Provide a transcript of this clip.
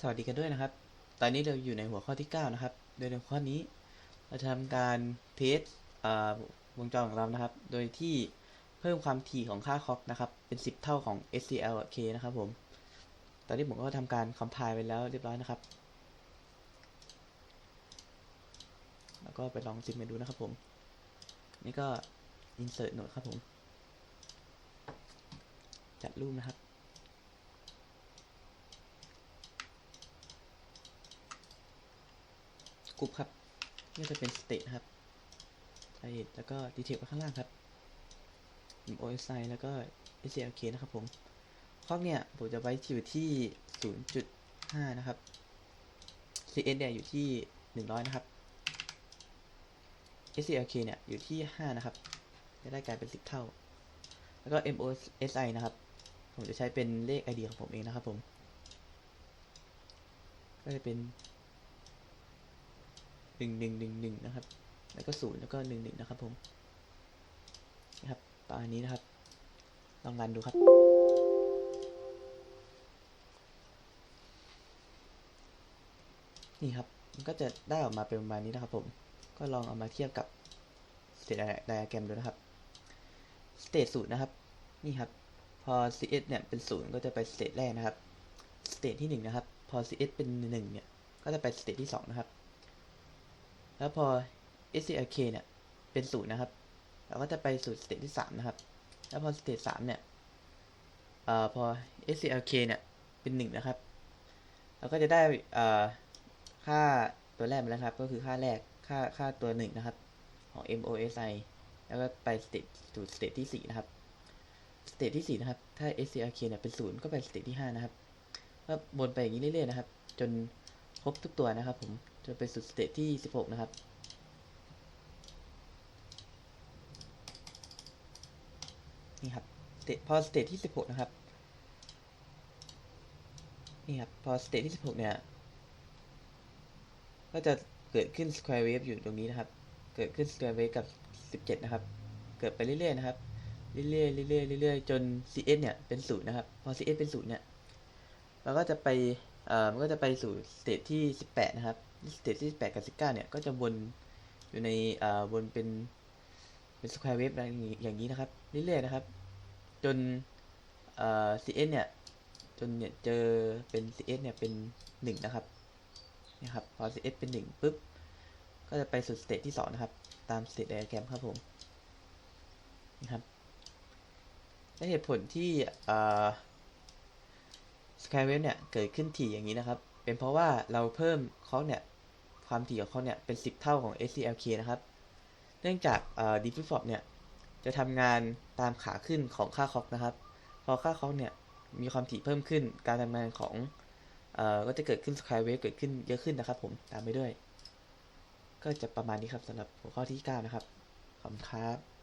สวัสดีกันด้วยนะครับ ตอนนี้เราอยู่ในหัวข้อที่ 9 นะครับ โดยในหัวข้อนี้ เราจะทำการเทสวงจรของเรานะครับ โดยที่เพิ่มความถี่ของค่าคล็อกนะครับ เป็น 10 เท่าของ SCLK นะครับผม ตอนนี้ผมก็ทำการคอมไพล์ไปแล้วเรียบร้อยนะครับ แล้วก็ไปลองซิมกันดูนะครับผม นี่ก็ insert node ครับผม จัดรูปนะครับ กรุ๊ปครับนี่จะเป็น state นะครับ state แล้วก็ detail ข้างล่างครับ OSI แล้วก็ SCLK นะครับผมคอกเนี่ยผมจะไว้อยู่ที่ 0.5 นะครับ CS เนี่ยอยู่ที่ 100 นะครับ SCLK เนี่ยอยู่ที่ 5 นะครับ จะได้กลายเป็น 10 เท่า แล้วก็ MOSI นะครับ ผมจะใช้เป็นเลข ID ของผมเองนะครับผม ก็จะเป็น หนึ่งหนึ่งหนึ่งหนึ่งนะครับ แล้วก็ศูนย์แล้วก็หนึ่งหนึ่งนะครับผมนะครับประมาณนี้นะครับ ลองรันดูครับนี่ครับ มันก็จะได้ออกมาเป็นประมาณนี้นะครับผม ก็ลองเอามาเทียบกับ state diagram ดูนะครับ state ศูนย์นะครับ นี่ครับ พอ cs เนี่ยเป็นศูนย์ก็จะไป state แรกนะครับ state ที่หนึ่งนะครับ พอ cs เป็นหนึ่งเนี่ย ก็จะไป state ที่สองนะครับ แล้วพอ SCLK เนี่ยเป็นศูนย์นะครับ เราก็จะไปสู่สเตจที่สามนะครับ แล้วพอสเตจสามเนี่ยอพอ SCLK เนี่ยเป็นหนึ่งนะครับ เราก็จะได้ค่าตัวแรกมาแล้วครับ ก็คือค่าแรกค่าค่าตัวหนึ่งนะครับ ของ MOSI แล้วก็ไปสเตจสู่สเตจที่สี่นะครับสเตจที่สี่นะครับ ถ้า SCLK เนี่ยเป็นศูนย์ก็ไปสเตจที่ห้านะครับ ก็วนไปอย่างนี้เรื่อยๆนะครับ จน ครบทุกตัวนะครับผมจนไปสุดสเตจที่ 16 นะครับนี่ครับเตพอสเตจที่ 16 นะครับนี่ครับพอสเตจที่ 16 เนี่ย ก็จะเกิดขึ้น square wave อยู่ตรงนี้นะครับ เกิดขึ้น square wave กับ 17 นะครับ เกิดไปเรื่อยๆนะครับ เรื่อยๆเรื่อยๆเรื่อยๆจน cs เนี่ยเป็นศูนย์นะครับ พอ cs เป็นศูนย์เนี่ยเราก็จะไป เอ่อมันก็จะไปสู่สเตจที่ 18 นะครับสเตจที่ 18 กับ 19 เนี่ย ก็จะวนอยู่ในเอ่อวนเป็นเป็นสแควร์เวฟอย่างนี้อย่างนี้นะครับ เรื่อยๆนะครับ จนเอ่อ cs เนี่ย จนเนี่ยเจอเป็น cs เนี่ยเป็น 1 นะครับนี่ครับพอ cs เป็น 1ปุ๊บ ก็จะไปสู่สเตจที่ 2 นะครับ ตามสเตจไดอะแกรมครับผมนะครับและเหตุผลที่เอ่อ Skywave เนี่ยเกิดขึ้นถี่อย่างนี้นะครับ เป็นเพราะว่าเราเพิ่มคอกเนี่ยความถี่ของเขาเนี่ยเป็น 10 เท่าของ SCLK นะครับ เนื่องจากเอ่อ Deep Flip เนี่ยจะทำงานตามขาขึ้นของค่าคอกนะครับ พอค่าคอกเนี่ยมีความถี่เพิ่มขึ้น การทำงานของออก็จะเกิดขึ้น Skywave เกิดขึ้นเยอะขึ้นนะครับผมตามไปด้วย ก็จะประมาณนี้ครับสำหรับหัวข้อที่ 9 นะครับ ขอบคุณครับ